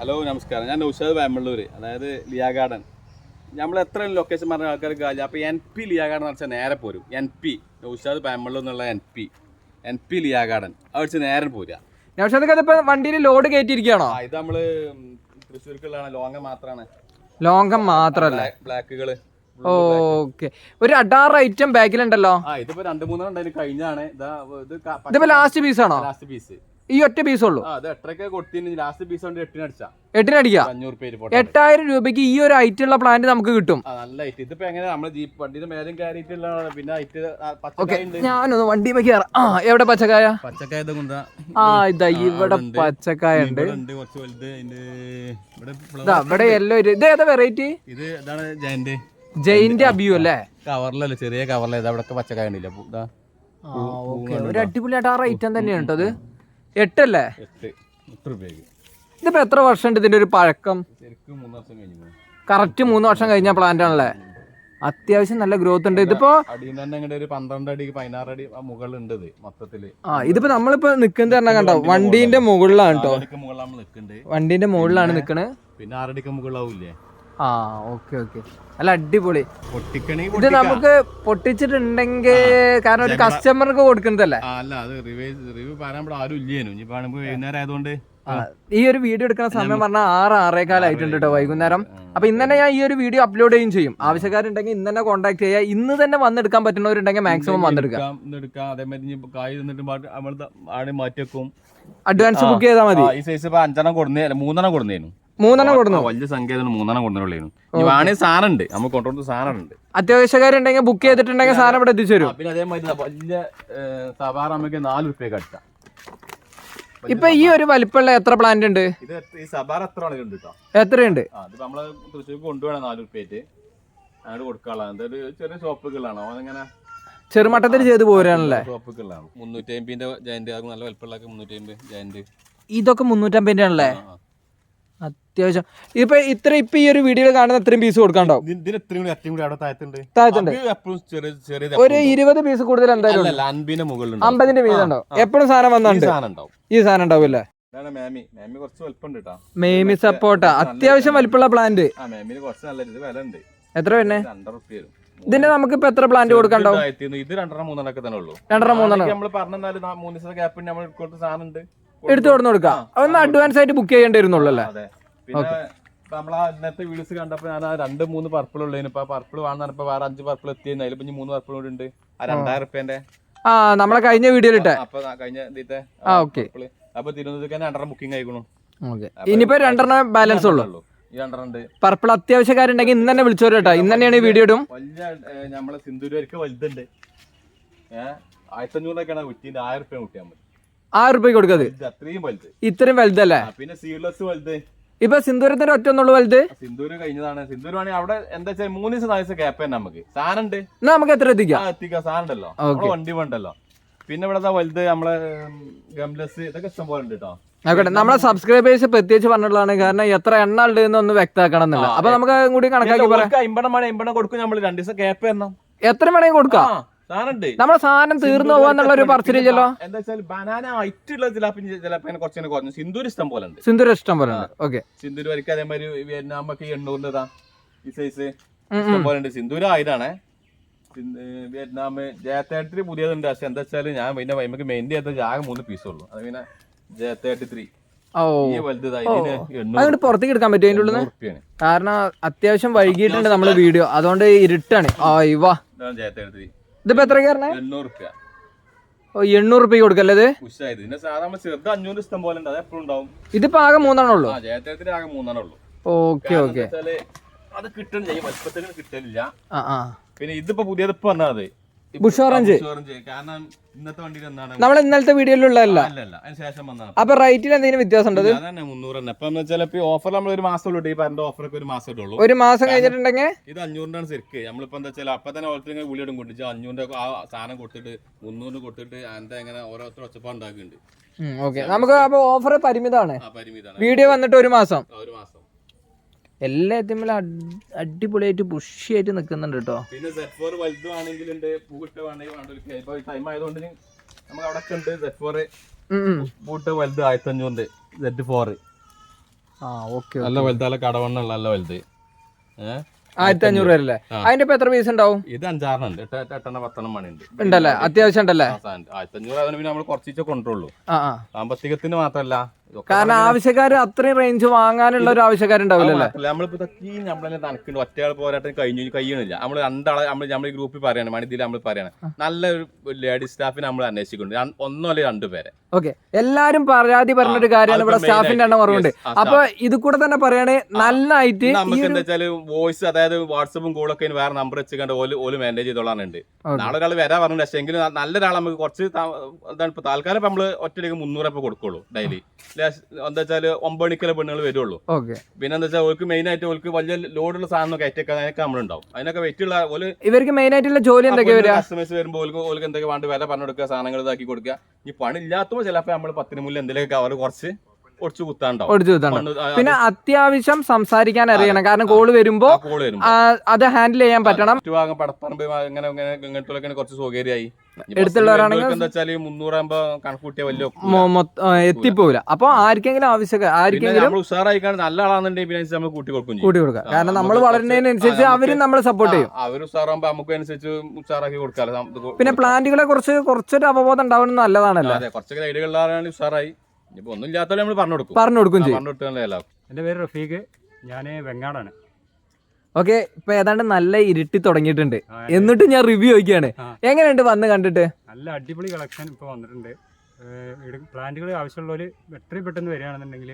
Hello നമസ്കാരം. ഞാൻ നൗഷാദ് വേമ്പള്ളൂർ അതായത് ലിയാ ഗാർഡൻ. നമ്മൾ എത്ര ലൊക്കേഷൻ പറഞ്ഞ ആൾക്കാർക്ക് കാര്യം അപ്പോൾ എൻ പി ലിയാ ഗാർഡൻ വെച്ചാൽ നേരെ പോരും. എൻ പി നൗഷാദ് വേമ്പള്ളൂർ എന്നുള്ള N P N P Liya garden. അടിച്ച് നേരെ പോരുക നൗഷാദ് വണ്ടിയിൽ ലോഡ് കയറ്റിയിരിക്കുകയാണോ? ഇത് നമ്മൾ തൃശ്ശൂർക്കുള്ളതാണ്. ലോങ്ങ മാത്രമാണ് ലോങ് മാത്രല്ല? ബ്ലാക്കുകൾ ഓക്കെ. ഒരു അഡാറ് ഐറ്റം ബാക്കിലുണ്ടല്ലോ. ഇതിപ്പോ രണ്ട് മൂന്നെണ്ണം കഴിഞ്ഞാണ്. ഇതാ ഇത് ഇതിപ്പോ ലാസ്റ്റ് പീസ് ആണോ? ലാസ്റ്റ് പീസ് ഈ ഒറ്റ പീസ് ഉള്ളൂ. ലാസ്റ്റ് പീസ് എട്ടിനടിക്കുക എട്ടായിരം രൂപയ്ക്ക് ഈ ഒരു ഐറ്റം ഉള്ള പ്ലാന്റ് നമുക്ക് കിട്ടും. ആ നല്ല ഐറ്റ് ഇതിപ്പോ എങ്ങനെ നമ്മൾ ജീപ്പ് വണ്ടിയുടെ മേലും കയറിയിട്ടുള്ളതാണ് പിന്നെ ഐറ്റ് പച്ചക്കായ ഉണ്ട് ഞാനൊന്ന് വണ്ടി കയറാം ആ എവിടെ പച്ചക്കായ? ആ ഇതാ ഇവിടെ പച്ചക്കായ ഉണ്ട്. ഇവിടെ എല്ലോ ഇത് ഏതാ വെറൈറ്റി ഇത് ജയന്റ്. ജയിന്റെ അബിയു അല്ലേ? കവറിലല്ലേ ചെറിയ കവറിലെ ഇതാ ഇവിടെ പച്ചക്കായ ഉണ്ടല്ലേ ഒരു അടിപൊളിയായിട്ട് ആ ഓക്കെ ഒരു അടിപൊളി അഡാറ് തന്നെയാണ് കേട്ടോ അത്. എട്ടല്ലേ? ഇതിപ്പോ എത്ര വർഷം ഉണ്ട് ഇതിന്റെ ഒരു പഴക്കം? കറക്റ്റ് മൂന്ന് വർഷം കഴിഞ്ഞ പ്ലാന്റ് ആണല്ലേ? അത്യാവശ്യം നല്ല ഗ്രോത്ത് ഉണ്ട്. ഇതിപ്പോ ആ ഇതിപ്പോ നമ്മളിപ്പോ നിക്കുന്നത് പറഞ്ഞാൽ കണ്ടോ? വണ്ടീന്റെ മുകളിലാണ്. കേട്ടോ വണ്ടീന്റെ മുകളിലാണ് നിക്കണേ. പിന്നെ ആറടിക്ക് മുകളിലാവൂലേ ആ ഓക്കെ ഓക്കെ. അല്ല അടിപൊളി. ഇത് നമുക്ക് പൊട്ടിച്ചിട്ടുണ്ടെങ്കിൽ കാരണം ഒരു കസ്റ്റമർക്ക് കൊടുക്കുന്നതല്ലേ? അല്ല അത് റിവ്യൂ റിവ്യൂ പറയാൻ ഇവിടെ ആരും ഇല്ലേനു. ഇനിയിപ്പോ വൈകുന്നേരം ആയതുകൊണ്ട്. ഈ ഒരു വീഡിയോ എടുക്കുന്ന സമയം പറഞ്ഞാൽ ആറ് ആറേകാലായിട്ടുണ്ട് കേട്ടോ വൈകുന്നേരം. അപ്പൊ ഇന്ന് തന്നെ ഞാൻ ഈ ഒരു വീഡിയോ അപ്ലോഡ് ചെയ്യും ചെയ്യും. ആവശ്യക്കാരുണ്ടെങ്കിൽ ഇന്ന് തന്നെ കോൺടാക്ട് ചെയ്യുക. ഇന്ന് തന്നെ വന്നെടുക്കാൻ പറ്റുന്നവരുണ്ടെങ്കിൽ മാക്സിമം വന്നെടുക്കാം അഡ്വാൻസ് ബുക്ക് ചെയ്താൽ മതി. ഈ സൈസ് ഇപ്പൊ അഞ്ചെണ്ണം കൊടുന്നേ മൂന്നെണ്ണം കൊടുന്നേനു. മൂന്നെണ്ണം കൊടുന്നു? വലിയ സംഖ്യ ആയതുകൊണ്ട് മൂന്നെണ്ണം കൊടുന്നുള്ളേനു ഇനി വേണമെങ്കിൽ സാധനം ഉണ്ട് നമ്മൾ കൊണ്ടുവന്ന സാധനം ഉണ്ട് അത്യാവശ്യക്കാരുണ്ടെങ്കിൽ ബുക്ക് ചെയ്തിട്ടുണ്ടെങ്കിൽ സാധനം ഇവിടെ എത്തിച്ചു തരും. പിന്നെ അതേമാതിരി വലിയ സവാറ നമുക്ക് നാല് റുപ്യക്ക് അടിച്ചാ. ഇപ്പൊ ഈ ഒരു വലിപ്പമുള്ള എത്ര പ്ലാന്റ് ഉണ്ട്? ഇത് ഈ സബാർ എത്ര ഉണ്ട് എത്രയുണ്ട്? ആ ഇത് നമ്മൾ തൃശ്ശൂർക്ക് കൊണ്ടുപോകണം നാല് റുപ്യായിട്ട് അങ്ങോട്ട് കൊടുക്കാനുള്ള. എന്തൊരു ചെറിയ ഷോപ്പുകളാണോ അതങ്ങനെ ചെറുമട്ടത്തിൽ ചെയ്ത് പോരാണല്ലേ? ഷോപ്പുകളാണ് മുന്നൂറ്റി അമ്പതിന്റെ ജയന്റ് നല്ല വലിപ്പമുള്ള മുന്നൂറ്റി അമ്പത് ജയന്റ് ഇതൊക്കെ മുന്നൂറ്റമ്പതിന്റെ ആണല്ലേ അത്യാവശ്യം. ഇപ്പൊ ഇത്ര ഇപ്പൊ ഈ ഒരു വീഡിയോ കാണുന്ന ഇത്രയും പീസ് കൊടുക്കാണ്ടാവും. താഴത്തുണ്ട്. ഒരു ഇരുപത് പീസ് കൂടുതൽ എന്തായാലും അമ്പതിന്റെ പീസ് ഉണ്ടാവും. എപ്പോഴും സാധനം വന്നുണ്ട് ഈ സാധനം ഉണ്ടാവില്ലേ? മേമി. സപ്പോർട്ട. അത്യാവശ്യം വലിപ്പമുള്ള പ്ലാന്റ് എത്ര പിന്നെ ഇതിന്റെ നമുക്ക് ഇപ്പൊ എത്ര പ്ലാന്റ് കൊടുക്കണ്ടാവും. ഇത് രണ്ടര മൂന്നെണ്ണൊക്കെ തന്നെ ഉള്ളൂ. രണ്ടര മൂന്നെണ്ണം. നമ്മൾ പറഞ്ഞാൽ മൂന്ന് ദിവസം ഗ്യാപ്പിന് നമ്മൾ കൊടുത്ത സാധനം ഉണ്ട്. എടുത്തു കൊടുന്ന് കൊടുക്കാം. ഒന്ന് അഡ്വാൻസ് ആയിട്ട് ബുക്ക് ചെയ്യേണ്ടി വരുന്നുള്ളൂ അല്ലേ പിന്നെ നമ്മൾ നമ്മളാ ഇന്നത്തെ വീഡിയോസ് കണ്ടപ്പോ ഞാൻ ആ രണ്ട് മൂന്ന് പർപ്പിൾ ഉള്ളതിന് ഇപ്പൊ പർപ്പിൾ ഇപ്പൊ വേറെ അഞ്ച് പർപ്പിൾ എത്തിയെന്ന്. അതിൽ ഇനി മൂന്ന് പർപ്പിൾ കൂടി ഉണ്ട്. ആ രണ്ടായിരം റുപ്യന്റെ ആ നമ്മളെ കഴിഞ്ഞ വീഡിയോയിൽ ഇട്ടേ. അപ്പൊ കഴിഞ്ഞ ഇതിത്തെ ആ ഓക്കെ purple. അപ്പൊ തിരുവനന്തപുരത്ത് തന്നെ രണ്ടെണ്ണം ബുക്കിംഗ് ആയിക്കണു. ഓക്കെ ഇനിയിപ്പോ രണ്ടെണ്ണം ബാലൻസ് ഉള്ളൂ. പർപ്പിൾ അത്യാവശ്യക്കാരുണ്ടെങ്കിൽ ഇന്ന് തന്നെ വിളിച്ചോ കേട്ടോ. ഇന്ന് തന്നെയാണ് ഈ വീഡിയോ ഇടും. വലിയ നമ്മളെ സിന്ധുരൊക്കെ വലുതുണ്ട്. ഏഹ് ആയിരത്തഞ്ഞൂറൊക്കെയാണ് കുറ്റീന്റെ ആയിരം റുപ്യ കുട്ടിയാൽ മതി. ആറ് രൂപയ്ക്ക് കൊടുക്കത് ഇത് അത്രയും വലുത്. ഇത്രയും വലുതല്ലേ? പിന്നെ സീഡ്ലെസ് വലുത്. ഇപ്പൊ സിന്ദൂരത്തിന്റെ ഒറ്റ ഒന്നുള്ളു വലുത്. സിന്ദൂര് കഴിഞ്ഞതാണ്. സിന്ദൂര് വേണേ അവിടെ എന്താ വെച്ചാൽ മൂന്ന് ദിവസം നാല് ദിവസം ഗ്യാപ്പ് തന്നെ നമുക്ക്. സാധനം ഉണ്ട്. എന്നാ നമുക്ക് എത്ര എത്തിക്കാം? എത്തിക്കാം. സാധനം ഉണ്ടല്ലോ. വണ്ടി വേണ്ടല്ലോ പിന്നെ ഇവിടെ വലുത്. നമ്മളെ ഗംലസ് ഇതൊക്കെ ഇഷ്ടം പോലെ ഉണ്ട് കേട്ടോ ആയിക്കോട്ടെ. നമ്മളെ സബ്സ്ക്രൈബേഴ്സ് പ്രത്യേകിച്ച് പറഞ്ഞിട്ടുള്ളതാണ്. കാരണം എത്ര എണ്ണ ഉണ്ട് എന്നൊന്ന് വ്യക്തമാക്കണം എന്നില്ല അപ്പൊ നമുക്ക് കൂടി കണക്കാക്കി പറയാം. അമ്പണം മണി അമ്പണം കൊടുക്കും. നമ്മൾ രണ്ട് ദിവസം ഗ്യാപ്പ് തരണം എത്ര വേണമെങ്കിൽ കൊടുക്കാം. ആ സാധനം നമ്മളെ സാധനം തീർന്നു പോകാന്നുള്ള ഒരു പറച്ചിലില്ലല്ലോ? എന്താ വെച്ചാൽ ബനാന ആയിട്ടുള്ള ചിലപ്പോ ചിലപ്പോ കുറച്ച് കുറഞ്ഞു. സിന്ദൂർ ഇഷ്ടം പോലെ ഉണ്ട്. സിന്ദൂര ഇഷ്ടം പോലെ ഉണ്ട്. ഓക്കെ. സിന്ദൂർ വരയ്ക്ക് അതേമാതിരി വിയറ്റ്നാമൊക്കെ എണ്ണൂറിന്റെ ഇതാ ഈ സൈസ് ഇഷ്ടം പോലെ ഉണ്ട്. സിന്ധൂര് ആയിരാണേ വിയറ്റ്നാം ജെ തേർട്ടി പുതിയതുണ്ട് പക്ഷെ എന്താ വെച്ചാൽ ഞാൻ പിന്നെ വൈമക്ക് മെയിൻ ചെയ്ത ആകെ മൂന്ന് പീസേ ഉള്ളൂ. അത് പിന്നെ ജയത്തേട്ടി ത്രീ അതുകൊണ്ട് പുറത്തേക്ക് എടുക്കാൻ പറ്റും അതിന്റെ ഉള്ളിൽ കാരണം അത്യാവശ്യം വൈകിട്ടുണ്ട് നമ്മുടെ വീഡിയോ. അതുകൊണ്ട് ഇരുട്ടാണ്. ആ ഇവ. ജയത്തേട്ടി ഇതിപ്പോ എത്ര കയറണേ എണ്ണൂറ് റുപ്യ. ഓ എണ്ണൂറ് റുപ്യ കൊടുക്കല്ലേ ഇത്? ഉഷായത് ചെറുത് അഞ്ഞൂറ് ഇഷ്ടം പോലെ ഉണ്ട്. അത് എപ്പോഴും ഉണ്ടാവും. ഇതിപ്പോ ആകെ മൂന്നെണ്ണം ഉള്ളൂ? ആ ആകെ മൂന്നെണ്ണം ഉള്ളൂ. ഓക്കെ കാരണം ഓക്കെ. എന്താ വെച്ചാൽ അത് കിട്ടണം ചെയ്യും. വലുപ്പത്തിന് കിട്ടലില്ല. ആ ആ. പിന്നെ ഇതിപ്പോ പുതിയത് ഇപ്പൊ വന്നത് ബുഷ് ഓറഞ്ച്. നമ്മൾ ഇന്നലത്തെ വീഡിയോയിലുള്ളതല്ല. അപ്പൊ റേറ്റിൽ എന്തെങ്കിലും വ്യത്യാസം ഉണ്ടത് ഓഫർ നമ്മൾ ഒരു മാസം ഈ പറഞ്ഞ ഓഫറൊക്കെ ഒരു മാസം ഒരു മാസം കഴിഞ്ഞിട്ടുണ്ടെങ്കിൽ? ഇത് അഞ്ഞൂറിനാണ് ശരിക്ക്. നമ്മളിപ്പോ എന്താ വെച്ചാൽ അപ്പൊ തന്നെ ഓരോരുത്തരും ഗുളിയോടും കൊണ്ടിച്ച് അഞ്ഞൂറിന്റെ ആ സാധനം കൊടുത്തിട്ട് മുന്നൂറിന് കൊടുത്തിട്ട് എന്താ എങ്ങനെ ഓരോരുത്തർ ഒച്ചപ്പാട് ഉണ്ടാക്കുന്നുണ്ട് ഓക്കെ. നമുക്ക് അപ്പൊ ഓഫർ പരിമിതമാണ് വീഡിയോ വന്നിട്ട് ഒരു മാസം. ഒരു മാസം. എല്ലാത്തിലും അടിപൊളിയായിട്ട് പുഷിയായിട്ട് നിൽക്കുന്നുണ്ട് കേട്ടോ പിന്നെ സെറ്റ് ഫോർ വേണമെങ്കിൽ ടൈം ആയതുകൊണ്ട് നമുക്ക് അവിടെ ഉണ്ട് സെറ്റ് ഫോർ പൂട്ട് വലുത് ആയിരത്തി അഞ്ഞൂറിന്റെ സെറ്റ് ഫോർ ആ ഓക്കെ നല്ല വലുത് നല്ല കടവണ്ണുള്ള നല്ല വലുത്. ഏഹ് ആയിരത്തി അഞ്ഞൂറ് വരല്ലേ അതിന്റെ ഇപ്പൊ എത്ര പീസ് ഉണ്ടാവും? ഇത് അഞ്ചാറെണ്ണം ഉണ്ട് എട്ട് എട്ട് എട്ടെണ്ണം പത്തെണ്ണം മണി ഉണ്ട് ഉണ്ടല്ലേ അത്യാവശ്യം ഉണ്ടല്ലേ? ആയിരത്തി അഞ്ഞൂറ് അതിന് പിന്നെ നമ്മൾ കുറച്ചിട്ട് കൊണ്ടുള്ളൂ. സാമ്പത്തികത്തിന് മാത്രല്ല. കാരണം ആവശ്യക്കാർ അത്രയും റേഞ്ച് വാങ്ങാനുള്ള ഒരു ആവശ്യക്കാരുണ്ടാവില്ലല്ലേ? നമ്മളിപ്പോ ഇതൊക്കെ നമ്മളെ തനക്കുണ്ട് ഒറ്റയാൾ പോരാട്ടം കഴിഞ്ഞു കഴിയണില്ല. നമ്മൾ രണ്ടാളെ നമ്മൾ നമ്മൾ ഈ ഗ്രൂപ്പിൽ പറയണം മണിതിൽ നമ്മൾ പറയണം. നല്ലൊരു ലേഡി സ്റ്റാഫിനെ നമ്മൾ അന്വേഷിക്കുന്നുണ്ട്. ഒന്നോ അല്ലെങ്കിൽ രണ്ടുപേരെ ഓക്കെ എല്ലാരും പരാതി പറഞ്ഞൊരു കാര്യമാണ്. ഇവിടെ സ്റ്റാഫിന്റെ എണ്ണം കുറവുണ്ട്. അപ്പൊ ഇത് കൂടെ തന്നെ പറയണേ നന്നായിട്ട് നമുക്ക് എന്താ വെച്ചാൽ വോയിസ് അതായത് വാട്സപ്പും കോളൊക്കെ ഒക്കെ വേറെ നമ്പർ വെച്ചുകൊണ്ട് ഓൽ ഓൽ മാനേജ് ചെയ്തോളാനുണ്ട്. നാളെ ഒരാൾ വരാൻ പറഞ്ഞു പക്ഷേ എങ്കിലും നല്ലൊരാൾ നമുക്ക് കുറച്ച് എന്താണ് ഇപ്പൊ താൽക്കാലം ഇപ്പൊ നമ്മൾ ഒറ്റയ്ക്ക് മുന്നൂറപ്പോ കൊടുക്കുള്ളൂ ഡെയിലി എന്താ വെച്ചാൽ ഒമ്പത് മണിക്കല്ലേ പെണ്ണുങ്ങൾ വരുള്ളൂ. ഓക്കെ. പിന്നെ എന്താ വെച്ചാൽ ഓൾക്ക് മെയിൻ ആയിട്ട് ഓൾക്ക് വലിയ ലോഡുള്ള സാധനം കയറ്റൊക്കെ അതിനൊക്കെ നമ്മളുണ്ടാവും. അതിനൊക്കെ വെറ്റുള്ള ഓൽ ഇവർക്ക് മെയിൻ ആയിട്ടുള്ള ജോലി എന്തൊക്കെ വരിക? കസ്റ്റമേഴ്സ് വരുമ്പോൾ ഓൾക്ക് ഓൾക്ക് എന്തൊക്കെ വേണ്ട വില പറഞ്ഞു കൊടുക്കുക സാധനങ്ങൾ ഇതാക്കി കൊടുക്കുക. ഈ പണി ഇല്ലാത്തപ്പോൾ ചിലപ്പോൾ നമ്മൾ പത്തിന് മുന്നിൽ എന്തെങ്കിലും കവർ കുറച്ച് പിന്നെ അത്യാവശ്യം സംസാരിക്കാൻ അറിയണം. കാരണം കോൾ വരുമ്പോ വരുമ്പോൾ അത് ഹാൻഡിൽ ചെയ്യാൻ പറ്റണം. എത്തിപ്പോല കുറച്ച് എത്തിപ്പോവില്ല. അപ്പൊ ആർക്കെങ്കിലും ആവശ്യം ആർക്കെങ്കിലും നല്ല ആളാണെന്നുണ്ടെങ്കിൽ കൂട്ടി. കൊടുക്കുക. കാരണം നമ്മൾ വളരുന്നതിനനുസരിച്ച് അവരും നമ്മളെ സപ്പോർട്ട് ചെയ്യും. അവർ ഉഷാറാകുമ്പോ നമുക്ക് അനുസരിച്ച് ഉഷാറാക്കി പിന്നെ പ്ലാന്റുകളെ കുറിച്ച് കുറച്ചൊരു അവബോധം ഉണ്ടാവുന്നത് നല്ലതാണല്ലോ. അതെ കുറച്ചൊക്കെ ഐഡിയകളിലാണ് ഉഷാറായി. ഇനിയിപ്പോ ഒന്നും ഇല്ലാത്തവരെ നമ്മൾ പറഞ്ഞു കൊടുക്കും. പറഞ്ഞു കൊടുക്കും ചെയ്യും. പറഞ്ഞു കൊടുക്കാനല്ല എന്റെ പേര് റഫീഖ്. ഞാൻ വെങ്ങാടാണ്. ഓക്കെ ഇപ്പൊ ഏതാണ്ട് നല്ല ഇരുട്ടി തുടങ്ങിയിട്ടുണ്ട്. എന്നിട്ട് ഞാൻ റിവ്യൂ ചോദിക്കുകയാണ്. എങ്ങനെയുണ്ട് വന്ന് കണ്ടിട്ട്? നല്ല അടിപൊളി കളക്ഷൻ ഇപ്പൊ വന്നിട്ടുണ്ട്. പ്ലാന്റുകൾ ആവശ്യമുള്ളവർ എത്രയും പെട്ടെന്ന് വരികയാണെന്നുണ്ടെങ്കിൽ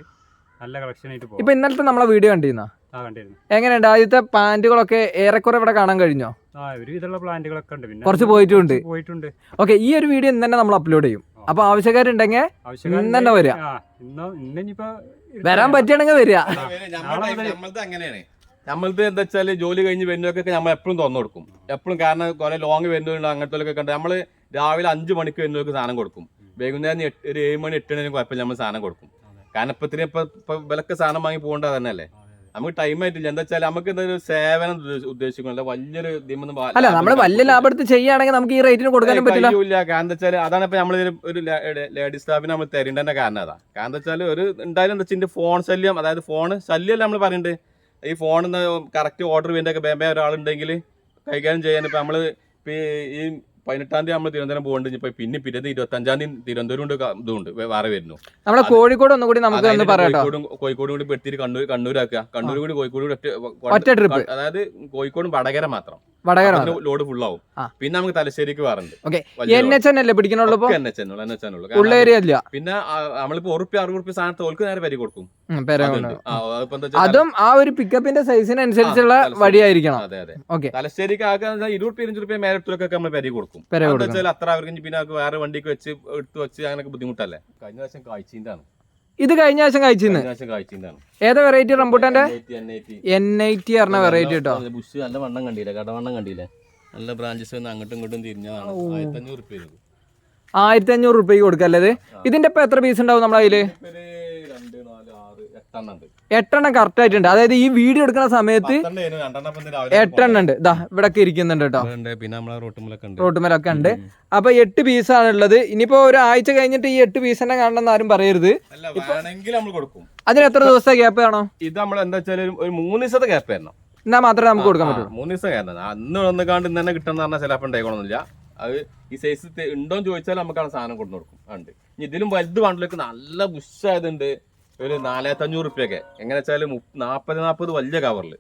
നല്ല കളക്ഷൻ ആയിട്ട് ഇപ്പൊ ഇന്നലത്തെ നമ്മളെ വീഡിയോ കണ്ടിരുന്നോ? ആ കണ്ടിരുന്നു. എങ്ങനെയുണ്ട്? ആദ്യത്തെ പ്ലാന്റുകളൊക്കെ ഏറെക്കുറെ ഇവിടെ കാണാൻ കഴിഞ്ഞോ? ആ ഒരു വിധമുള്ള പ്ലാന്റുകളൊക്കെ ഉണ്ട്. പിന്നെ കുറച്ച് പോയിട്ടുണ്ട്. പോയിട്ടുണ്ട്. ഓക്കെ ഈ ഒരു വീഡിയോ ഇന്ന് തന്നെ നമ്മൾ അപ്ലോഡ് ചെയ്യും. അപ്പൊ ആവശ്യക്കാരുണ്ടെങ്കിൽ ഇന്ന് തന്നെ വരിക. വരാൻ പറ്റുകയാണെങ്കിൽ വരിക. അങ്ങനെയാണ്. നമ്മളത് എന്താ വെച്ചാൽ ജോലി കഴിഞ്ഞ് വരുന്നവർക്കൊക്കെ നമ്മൾ എപ്പോഴും തുറന്നു കൊടുക്കും. എപ്പോഴും കാരണം കുറെ ലോങ് വരുന്നവരുണ്ട് അങ്ങനത്തെ കണ്ട് നമ്മൾ രാവിലെ അഞ്ച് മണിക്ക് വരുന്നവർക്ക് സാധനം കൊടുക്കും. വൈകുന്നേരം എട്ട് ഒരു ഏഴ് മണി എട്ട് മണി കുഴപ്പമില്ല നമ്മൾ സാധനം കൊടുക്കും. കാരണം ഇപ്പൊ ഇത്രയും ഇപ്പൊ ഇപ്പൊ വിലക്ക് സാധനം വാങ്ങി പോകേണ്ടത് തന്നെയല്ലേ നമുക്ക് ടൈം ആയിട്ടില്ല. എന്താ വെച്ചാൽ നമുക്ക് എന്തായാലും സേവനം ഉദ്ദേശ- ഉദ്ദേശിക്കുന്നില്ല. വലിയൊരു ഇതിമൊന്നും അല്ല നമ്മൾ വലിയ ലാഭം എടുത്ത് ചെയ്യുകയാണെങ്കിൽ നമുക്ക് ഈ റേറ്റിന് കൊടുക്കാനും പറ്റില്ല. ഇല്ല കാരണം എന്താ വെച്ചാൽ അതാണ് ഇപ്പൊ നമ്മൾ ഒരു ലേഡീസ് സ്റ്റാഫിന് നമ്മൾ തരേണ്ടതിന്റെ കാരണം അതാ. കാരണം എന്താ വെച്ചാൽ ഒരു എന്തായാലും എന്താ വെച്ചാൽ ഫോൺ ശല്യം അതായത് ഫോൺ ശല്യമല്ല നമ്മൾ പറയുന്നുണ്ട് ഈ ഫോൺ കറക്റ്റ് ഓർഡർ വേണ്ടിയൊക്കെ ബേബേ ഒരാളുണ്ടെങ്കിൽ കൈകാര്യം ചെയ്യാൻ ഇപ്പൊ നമ്മൾ ഈ പതിനെട്ടാം തീയതി നമ്മൾ തിരുവനന്തപുരം പോകേണ്ടി ഇപ്പൊ പിന്നെ പിറ്റേന്ന് ഇരുപത്തഞ്ചാം തീയതി തിരുവനന്തപുരം ഉണ്ട് ഇതുണ്ട്. വേറെ വരുന്നു. നമ്മുടെ കോഴിക്കോട് ഒന്നുകൂടി നമുക്ക് ഒന്ന് കോഴിക്കോടും കോഴിക്കോട് കൂടി പെടുത്തിട്ട് കണ്ണൂർ കണ്ണൂരാക്കുക. കണ്ണൂർ കൂടി കോഴിക്കോട് കൂടി ഒറ്റ ട്രിപ്പ്. അതായത് കോഴിക്കോടും വടകര മാത്രം. വടകര ലോഡ് ഫുൾ ആവും പിന്നെ നമുക്ക് തലശ്ശേരിക്ക് വേറുണ്ട്. എൻ എച്ച് എൻ അല്ലേ പിടിക്കണുള്ളൂ. ഉള്ള ഏരിയ അല്ല. പിന്നെ നമ്മളിപ്പോ ഉറുപ്പി അറുപത് ഉറുപ്പി സാധനത്ത് ഓൾക്ക് നേരെ പരി കൊടുക്കും. അതും ആ ഒരു പിക്കപ്പിന്റെ സൈസിനനുസരിച്ചുള്ള. വഴിയായിരിക്കണം അതെ അതെ. ഓക്കെ. തലശ്ശേരിക്ക് ആകെ ഇരുപത്തി ഇരുപത് റുപ്യ മേലത്തിലൊക്കെ നമ്മൾ പരി കൊടുക്കും. കൊടുക്കണം. വെച്ചാൽ അത്ര അവർക്ക് ഇനി പിന്നെ വേറെ വണ്ടിക്ക് വെച്ച് എടുത്തു വെച്ച് അങ്ങനെയൊക്കെ ബുദ്ധിമുട്ടല്ലേ? കഴിഞ്ഞ പ്രാവശ്യം കാഴ്ചയിട്ടാണ് ആണ് ഇത് കഴിഞ്ഞ ആഴ്ച കഴിച്ചിന്ന് ഏതാ വെറൈറ്റി റംബൂട്ടാന്റെ 180, 180. എൻ ഐ ടി പറഞ്ഞ വെറൈറ്റി കേട്ടോ. നല്ല ബുഷ് നല്ല വണ്ണം കണ്ടില്ല? കടവണ്ണം കണ്ടില്ല? നല്ല ബ്രാഞ്ചസ് അങ്ങോട്ടും ഇങ്ങോട്ടും തിരിഞ്ഞതാണ്. ആയിരത്തി അഞ്ഞൂറ് റുപ്യ ആയിരത്തി അഞ്ഞൂറ് റുപ്യക്ക് കൊടുക്കല്ലേ ഇതിന്റെ ഇപ്പൊ എത്ര പീസ് ഉണ്ടാവും നമ്മുടെ കയ്യിൽ ആറ് എട്ടെണ്ണം ഉണ്ട് കറക്റ്റ് ആയിട്ടുണ്ട്. അതായത് ഈ വീഡിയോ എടുക്കുന്ന സമയത്ത് എട്ടെണ്ണം ഉണ്ട്. ഇതാ ഇവിടൊക്കെ ഇരിക്കുന്നുണ്ട് കേട്ടോ. ഉണ്ട് ഉണ്ട്. റോട്ടുമേലൊക്കെ ഉണ്ട്. അപ്പൊ എട്ട് പീസാണ് ഉള്ളത്. ഇനിയിപ്പോ ഒരാഴ്ച കഴിഞ്ഞിട്ട് ഈ എട്ട് പീസ് തന്നെ കാണണമെന്ന് ആരും പറയരുത്. അല്ല വേണമെങ്കിൽ നമ്മൾ കൊടുക്കും. അതിന് എത്ര ദിവസത്തെ ഗ്യാപ്പ് ആണോ ഇത് നമ്മൾ എന്താ വെച്ചാൽ ഒരു മൂന്ന് ദിവസത്തെ ഗ്യാപ്പ് ആയിരുന്നു എന്നാ മാത്രമേ നമുക്ക് കൊടുക്കാൻ പറ്റുള്ളൂ. മൂന്ന് ദിവസം അന്ന് വന്ന് കാണ്ട് ഇന്ന് തന്നെ കിട്ടുന്ന പറഞ്ഞാൽ ചിലപ്പോൾ ഉണ്ടായിക്കണമെന്നില്ല അത് ഈ സൈസ് ഉണ്ടോന്ന് ചോദിച്ചാൽ നമുക്ക് ആ സാധനം കൊണ്ടു കൊടുക്കും ഉണ്ട്. ഇനി ഇതിലും വലുത് വേണ്ടിലേക്ക് നല്ല ബുഷ് ബുഷായതുണ്ട് ഒരു നാലായിരത്തഞ്ഞൂറ് റുപ്യൊക്കെ. എങ്ങനെ വെച്ചാൽ നാൽപ്പത് നാൽപ്പത് വലിയ കവറിൽ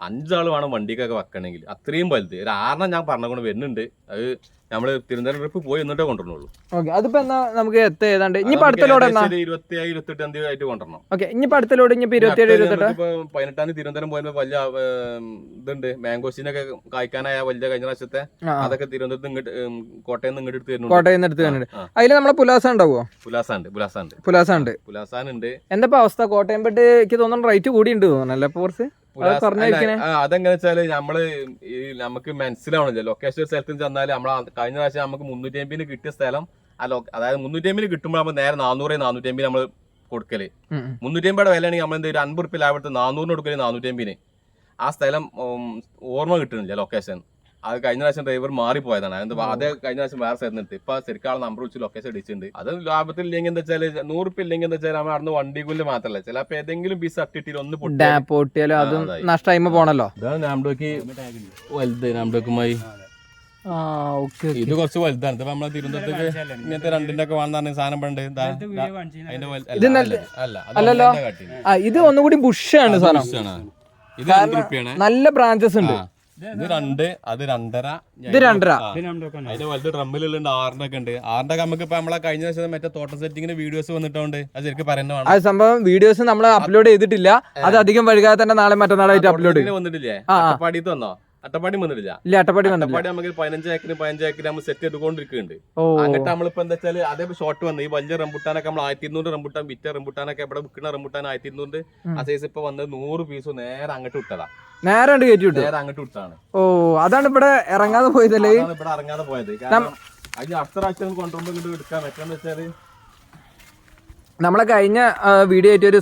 അഞ്ചാൾ വേണം വണ്ടിക്കൊക്കെ വെക്കണമെങ്കിൽ അത്രയും വലുത്. ഒരു ആറെണ്ണം ഞാൻ പറഞ്ഞുകൊണ്ട് വരുന്നുണ്ട്. അത് നമ്മൾ തിരുവനന്തപുരം ട്രിപ്പ് പോയി എന്നിട്ടേ കൊണ്ടുവരണുള്ളൂ. ഓക്കെ അതിപ്പോ എന്നാ നമുക്ക് എത്ത ഏതാണ്ട്? ഇനിയിപ്പോ അടുത്ത ലോഡ് എന്നാ? ഇരുപത്തി ഏഴ് ഇരുപത്തെട്ടാം തീയതി ആയിട്ട് കൊണ്ടുവരണം. ഓക്കെ ഇനിയിപ്പോ അടുത്ത ഇനി ഇനിയിപ്പോ ഇരുപത്തിയേഴ് ഇരുപത്തെട്ട്? പതിനെട്ടാം തീയതി തിരുവനന്തപുരം പോയപ്പോ വലിയ ഇതുണ്ട്. മാംഗോസിനൊക്കെ കായ്ക്കാനായ വലിയ കഴിഞ്ഞ പ്രാവശ്യത്തെ. അതൊക്കെ തിരുവനന്തപുരത്ത് ഇങ്ങോട്ട് കോട്ടയം നിന്ന് ഇങ്ങോട്ട് എടുത്ത് തരുന്നുണ്ട് കോട്ടയം നിന്ന് എടുത്ത് അതിൽ നമ്മളെ പുലാസ ഉണ്ടാവോ? പുലാസാണ്ട് പുലാസാണ്ട്. പുലാസ ഉണ്ട് പുലാസാനുണ്ട്. എന്താ അവസ്ഥ? കോട്ടയം പെട്ട് എനിക്ക് തോന്നുന്നു റേറ്റ് കൂടി ഉണ്ട് തോന്നുന്നു അല്ലേ കുറച്ച്? അതെങ്ങനെ വെച്ചാൽ നമ്മൾ ഈ നമുക്ക് മനസ്സിലാവണില്ല. ലൊക്കേഷൻ സ്ഥലത്ത് ചെന്നാൽ നമ്മളെ കഴിഞ്ഞ പ്രാവശ്യം നമുക്ക് മുന്നൂറ്റി അമ്പതിന് കിട്ടിയ സ്ഥലം അതായത് മുന്നൂറ്റി അമ്പതിന് കിട്ടുമ്പോൾ നമ്മൾ നേരെ നാനൂറ് നാനൂറ്റി അമ്പതിന് നമ്മൾ കൊടുക്കൽ. മുന്നൂറ്റി അമ്പയുടെ വിലയാണെങ്കിൽ നമ്മൾ എന്തെങ്കിലും അൻപത് റുപ്യ ലാഭത്ത് നാനൂറിന് കൊടുക്കൽ നാനൂറ്റി അമ്പതിന് ആ സ്ഥലം ഓർമ്മ കിട്ടുന്നില്ല ലൊക്കേഷൻ അത് കഴിഞ്ഞ പ്രാവശ്യം ഡ്രൈവർ മാറിപ്പോയതാണ്. അത് അതേ കഴിഞ്ഞ പ്രാവശ്യം വേറെ സ്ഥലത്ത് ഇപ്പൊ ശരിക്കും നമ്പർ വിളിച്ച് ലൊക്കേഷൻ അടിച്ചിട്ടുണ്ട്. അത് ലാഭത്തിൽ ഇല്ലെങ്കിൽ എന്താ വെച്ചാൽ നൂറുപ്പ് ഇല്ലെങ്കിൽ എന്താ വെച്ചാൽ നമ്മൾ അവിടുന്ന് വണ്ടി കൂലി മാത്രമല്ല. ചിലപ്പോ ഏതെങ്കിലും ബിസ് അട്ടിട്ടിട്ട് ഒന്ന് പൊട്ടിയാലോ അത് അതായി. പോണല്ലോ. ഇതാണ് നാംഡോക്ക് വലുത്. നാംഡോക്കുമായി ആ ഓക്കെ ഇത് കുറച്ച് വലുതാണ്. ഇപ്പൊ നമ്മളെ തിരുവനന്തപുരത്തേക്ക് ഇങ്ങനത്തെ രണ്ടിന്റെ ഒക്കെ വേണമെന്ന് സാധനം പണ്ട് അല്ലല്ലോ. ഇത് ഒന്നുകൂടി ബുഷാണ് സാധനം. നല്ല ബ്രാഞ്ചസ് ഉണ്ട്. ഇത് രണ്ട് അത് രണ്ടര. ഇത് രണ്ടര. അതിന്റെ വലുത് ഡ്രമ്മിലുണ്ട് ആറിന്റെ ഒക്കെ ഉണ്ട്. ആറിന്റെ ഒക്കെ നമുക്ക് ഇപ്പൊ നമ്മളെ കഴിഞ്ഞ ദിവസം മറ്റേ തോട്ട സെറ്റിംഗിന്റെ വീഡിയോസ് വന്നിട്ടുണ്ട് അത് ശരിക്കും പറയുന്നതാണ് ആ സംഭവം വീഡിയോസ് നമ്മൾ അപ്ലോഡ് ചെയ്തിട്ടില്ല. അത് അധികം വൈകാതെ തന്നെ നാളെ മറ്റന്നാളായിട്ട് അപ്ലോഡ് വന്നിട്ടില്ലേ. വന്നോ? അട്ടപ്പാടി വന്നിട്ടില്ല. ഇല്ല അട്ടപ്പാടി അട്ടപ്പാടി നമുക്ക് പതിനഞ്ച് ഏക്കറിന് പതിനഞ്ച് ഏക്കറിന് നമ്മൾ സെറ്റ് ചെയ്തുകൊണ്ടിരിക്കുന്നുണ്ട്. എന്നിട്ട് അങ്ങോട്ട് നമ്മളിപ്പോ എന്താ വെച്ചാൽ അതേ ഷോർട്ട് വന്ന്. ഈ വലിയ റംബുട്ടാനൊക്കെ നമ്മൾ ആയിരത്തി ഇരുന്നൂറ് റംബുട്ടാൻ വിറ്റ റംബുട്ടാനൊക്കെ ഇവിടെ വിൽക്കുന്ന റംബുട്ടാൻ ആയിരത്തി ഇരുന്നൂറ് ആ സൈസ് ഇപ്പൊ വന്ന് നൂറ് പീസ് നേരെ അങ്ങോട്ട് വിട്ടതാ. നേരെ കയറ്റി വിട്ടു. നേരെ അങ്ങോട്ട് വിട്ടാണ്. ഓ അതാണ് ഇവിടെ ഇറങ്ങാതെ പോയതല്ലേ? ഇവിടെ ഇറങ്ങാതെ പോയത്. കാരണം അതിന് അടുത്ത പ്രാവശ്യം കൊണ്ടുപോകുമ്പോൾ എടുക്കാൻ എടുക്കാൻ പറ്റാന്ന് വെച്ചാൽ നമ്മളെ കഴിഞ്ഞ വീഡിയോ ആയിട്ട് ഒരു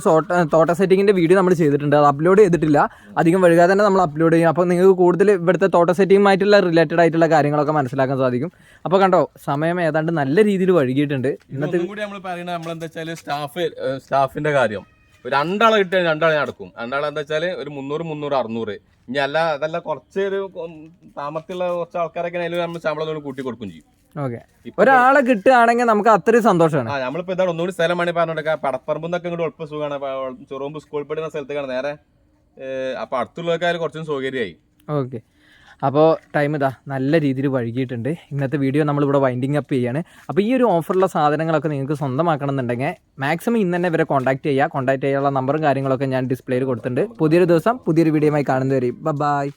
തോട്ട സെറ്റിങ്ങിന്റെ വീഡിയോ നമ്മൾ ചെയ്തിട്ടുണ്ട്. അത് അപ്ലോഡ് ചെയ്തിട്ടില്ല. അധികം വൈകാതെ തന്നെ നമ്മൾ അപ്ലോഡ് ചെയ്യും. അപ്പോൾ നിങ്ങൾക്ക് കൂടുതൽ ഇവിടുത്തെ തോട്ട സെറ്റിങ്ങുമായിട്ടുള്ള റിലേറ്റഡ് ആയിട്ടുള്ള കാര്യങ്ങളൊക്കെ മനസ്സിലാക്കാൻ സാധിക്കും. അപ്പോൾ കണ്ടോ സമയം ഏതാണ്ട് നല്ല രീതിയിൽ വഴുകിയിട്ടുണ്ട്. ഇന്നത്തെ കൂടി നമ്മൾ പറയുന്നത് നമ്മളെന്താ വെച്ചാൽ സ്റ്റാഫ് സ്റ്റാഫിന്റെ കാര്യം. ഒരു രണ്ടാളെ കിട്ടിയാൽ രണ്ടാളെ നടക്കും രണ്ടാളെ എന്താ വെച്ചാൽ ഒരു മുന്നൂറ് മുന്നൂറ് അറുന്നൂറ്. ഇനി അല്ല അതല്ല കുറച്ച് ഒരു താമസത്തിലുള്ള കുറച്ച് ആൾക്കാരൊക്കെ അതിൽ നമ്മൾ ശമ്പളം കൂട്ടി കൊടുക്കും ചെയ്യും. ഓക്കെ. ഒരാളെ കിട്ടുകയാണെങ്കിൽ നമുക്ക് അത്രയും സന്തോഷമാണ്. ആ നമ്മളിപ്പോ ഇതാണ് ഒന്നുകൂടി സ്ഥലമാണ് പറഞ്ഞോട്ടെ പടപ്പറമ്പ് എന്നൊക്കെ ഇങ്ങോട്ട് എളുപ്പം സുഖമാണ് ചെറുമ്പ് സ്കൂൾ പഠിക്കുന്ന സ്ഥലത്തേക്കാണ്. നേരെ അപ്പൊ അടുത്തുള്ളവർക്കായാലും കുറച്ചും സൗകര്യമായി. ഓക്കെ. അപ്പോൾ ടൈം ഇതാ നല്ല രീതിയിൽ വഴുകിയിട്ടുണ്ട്. ഇന്നത്തെ വീഡിയോ നമ്മളിവിടെ വൈൻഡിങ് അപ്പ് ചെയ്യാണ്. അപ്പോൾ ഈ ഒരു ഓഫറുള്ള സാധനങ്ങളൊക്കെ നിങ്ങൾക്ക് സ്വന്തമാക്കണം എന്നുണ്ടെങ്കിൽ മാക്സിമം ഇന്ന് തന്നെ ഇവരെ കോൺടാക്ട് ചെയ്യുക. കോൺടാക്ട് ചെയ്യാനുള്ള നമ്പറും കാര്യങ്ങളൊക്കെ ഞാൻ ഡിസ്പ്ലേയിൽ കൊടുത്തിട്ടുണ്ട്. പുതിയൊരു ദിവസം പുതിയൊരു വീഡിയോയുമായി കാണുന്നവരെയും ബൈ